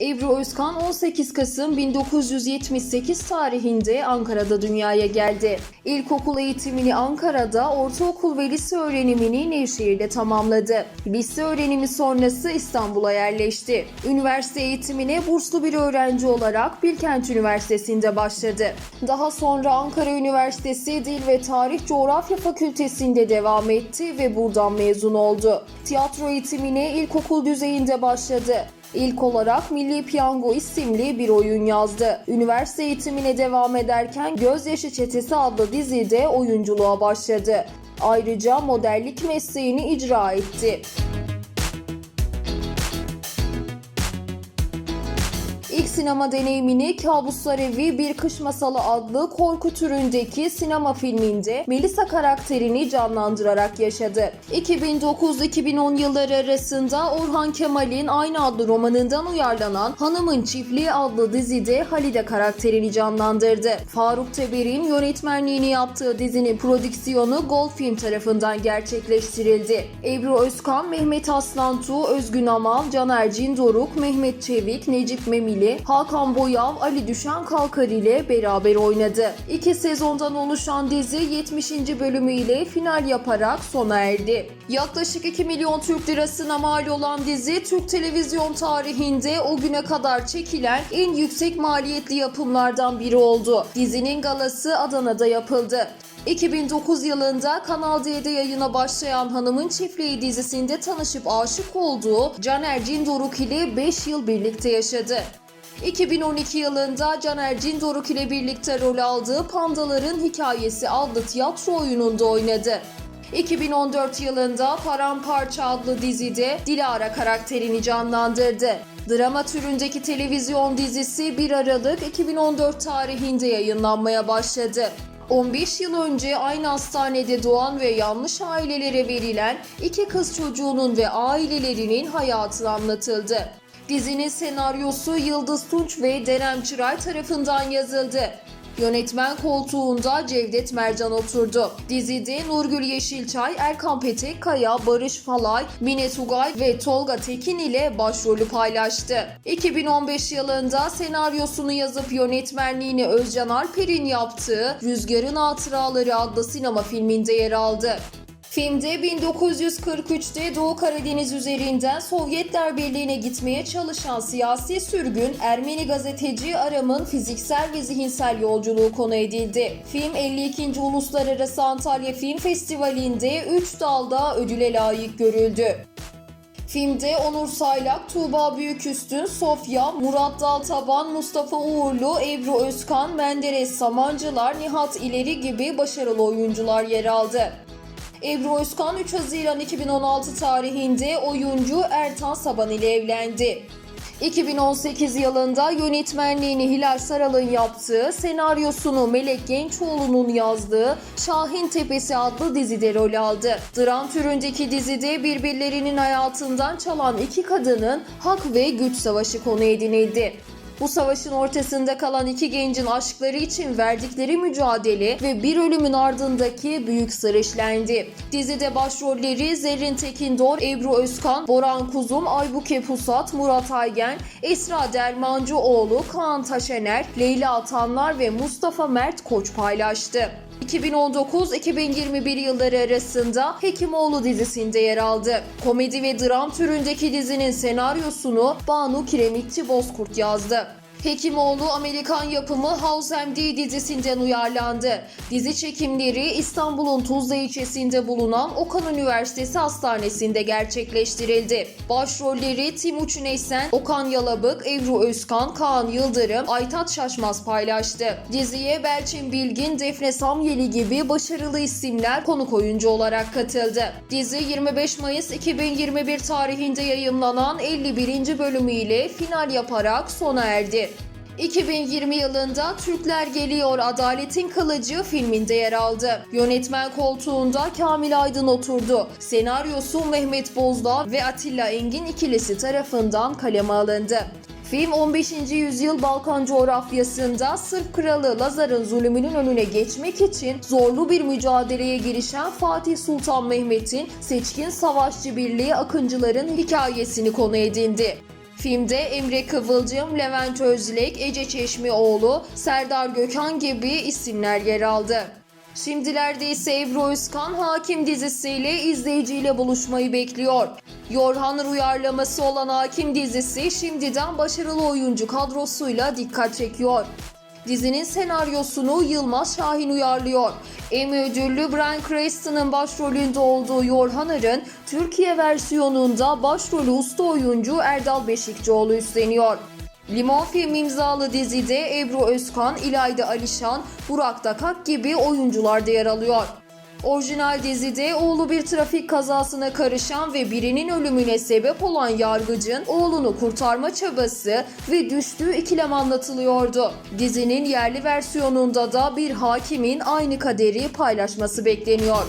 Ebru Özkan 18 Kasım 1978 tarihinde Ankara'da dünyaya geldi. İlkokul eğitimini Ankara'da, ortaokul ve lise öğrenimini Nevşehir'de tamamladı. Lise öğrenimi sonrası İstanbul'a yerleşti. Üniversite eğitimine burslu bir öğrenci olarak Bilkent Üniversitesi'nde başladı. Daha sonra Ankara Üniversitesi Dil ve Tarih Coğrafya Fakültesi'nde devam etti ve buradan mezun oldu. Tiyatro eğitimine ilkokul düzeyinde başladı. İlk olarak Milli Piyango isimli bir oyun yazdı. Üniversite eğitimine devam ederken Gözyaşı Çetesi adlı dizide oyunculuğa başladı. Ayrıca modellik mesleğini icra etti. İlk sinema deneyimini Kabuslar Evi Bir Kış Masalı adlı korku türündeki sinema filminde Melisa karakterini canlandırarak yaşadı. 2009-2010 yılları arasında Orhan Kemal'in aynı adlı romanından uyarlanan Hanımın Çiftliği adlı dizide Halide karakterini canlandırdı. Faruk Teber'in yönetmenliğini yaptığı dizinin prodüksiyonu Gold Film tarafından gerçekleştirildi. Ebru Özkan, Mehmet Aslantu, Özgün Amal, Caner Cindoruk, Mehmet Çevik, Necip Memili, Hakan Boyav, Ali Düşen Kalkar ile beraber oynadı. İki sezondan oluşan dizi 70. bölümüyle final yaparak sona erdi. Yaklaşık 2 milyon Türk lirasına mal olan dizi Türk televizyon tarihinde o güne kadar çekilen en yüksek maliyetli yapımlardan biri oldu. Dizinin galası Adana'da yapıldı. 2009 yılında Kanal D'de yayına başlayan Hanımın Çiftliği dizisinde tanışıp aşık olduğu Caner Cindoruk ile 5 yıl birlikte yaşadı. 2012 yılında Caner Cindoruk ile birlikte rol aldığı Pandaların Hikayesi adlı tiyatro oyununda oynadı. 2014 yılında Paramparça adlı dizide Dilara karakterini canlandırdı. Drama türündeki televizyon dizisi 1 Aralık 2014 tarihinde yayınlanmaya başladı. 15 yıl önce aynı hastanede doğan ve yanlış ailelere verilen iki kız çocuğunun ve ailelerinin hayatı anlatıldı. Dizinin senaryosu Yıldız Tunç ve Derem Çıray tarafından yazıldı. Yönetmen koltuğunda Cevdet Mercan oturdu. Dizide Nurgül Yeşilçay, Erkan Petekkaya, Barış Falay, Mine Tugay ve Tolga Tekin ile başrolü paylaştı. 2015 yılında senaryosunu yazıp yönetmenliğini Özcan Alper'in yaptığı Rüzgarın Hatıraları adlı sinema filminde yer aldı. Filmde 1943'te Doğu Karadeniz üzerinden Sovyetler Birliği'ne gitmeye çalışan siyasi sürgün Ermeni gazeteci Aram'ın fiziksel ve zihinsel yolculuğu konu edildi. Film 52. Uluslararası Antalya Film Festivali'nde 3 dalda ödüle layık görüldü. Filmde Onur Saylak, Tuğba Büyüküstün, Sofya, Murat Daltaban, Mustafa Uğurlu, Ebru Özkan, Menderes Samancılar, Nihat İleri gibi başarılı oyuncular yer aldı. Ebru Özkan 3 Haziran 2016 tarihinde oyuncu Ertan Saban ile evlendi. 2018 yılında yönetmenliğini Hilal Saral'ın yaptığı, senaryosunu Melek Gençoğlu'nun yazdığı Şahin Tepesi adlı dizide rol aldı. Dram türündeki dizide birbirlerinin hayatından çalan iki kadının hak ve güç savaşı konu edinildi. Bu savaşın ortasında kalan iki gencin aşkları için verdikleri mücadele ve bir ölümün ardındaki büyük sır işlendi. Dizide başrolleri Zerrin Tekindor, Ebru Özkan, Boran Kuzum, Aybuke Pusat, Murat Aygen, Esra Dermancıoğlu, Kaan Taşener, Leyla Atanlar ve Mustafa Mert Koç paylaştı. 2019-2021 yılları arasında Hekimoğlu dizisinde yer aldı. Komedi ve dram türündeki dizinin senaryosunu Banu Kiremitçi Bozkurt yazdı. Hekimoğlu Amerikan yapımı House MD dizisinden uyarlandı. Dizi çekimleri İstanbul'un Tuzla ilçesinde bulunan Okan Üniversitesi Hastanesi'nde gerçekleştirildi. Başrolleri Timuçin Esen, Okan Yalabık, Ebru Özkan, Kaan Yıldırım, Aytat Şaşmaz paylaştı. Diziye Belçin Bilgin, Defne Samyeli gibi başarılı isimler konuk oyuncu olarak katıldı. Dizi 25 Mayıs 2021 tarihinde yayımlanan 51. bölümüyle final yaparak sona erdi. 2020 yılında Türkler Geliyor Adaletin Kılıcı filminde yer aldı. Yönetmen koltuğunda Kamil Aydın oturdu. Senaryosu Mehmet Bozdağ ve Atilla Engin ikilisi tarafından kaleme alındı. Film 15. yüzyıl Balkan coğrafyasında Sırp kralı Lazar'ın zulümünün önüne geçmek için zorlu bir mücadeleye girişen Fatih Sultan Mehmet'in seçkin savaşçı birliği akıncıların hikayesini konu edindi. Filmde Emre Kıvılcım, Levent Özlek, Ece Çeşmioğlu, Serdar Gökhan gibi isimler yer aldı. Şimdilerde ise Ebru Özkan Hakim dizisiyle izleyiciyle buluşmayı bekliyor. Yorhan uyarlaması olan Hakim dizisi şimdiden başarılı oyuncu kadrosuyla dikkat çekiyor. Dizinin senaryosunu Yılmaz Şahin uyarlıyor. Emmy ödüllü Bryan Cranston'ın başrolünde olduğu Yorhanar'ın Türkiye versiyonunda başrolü usta oyuncu Erdal Beşikçioğlu üstleniyor. Limon Film imzalı dizide Ebru Özkan, İlayda Alişan, Burak Dakak gibi oyuncular da yer alıyor. Orijinal dizide oğlu bir trafik kazasına karışan ve birinin ölümüne sebep olan yargıcın oğlunu kurtarma çabası ve düştüğü ikilem anlatılıyordu. Dizinin yerli versiyonunda da bir hakimin aynı kaderi paylaşması bekleniyor.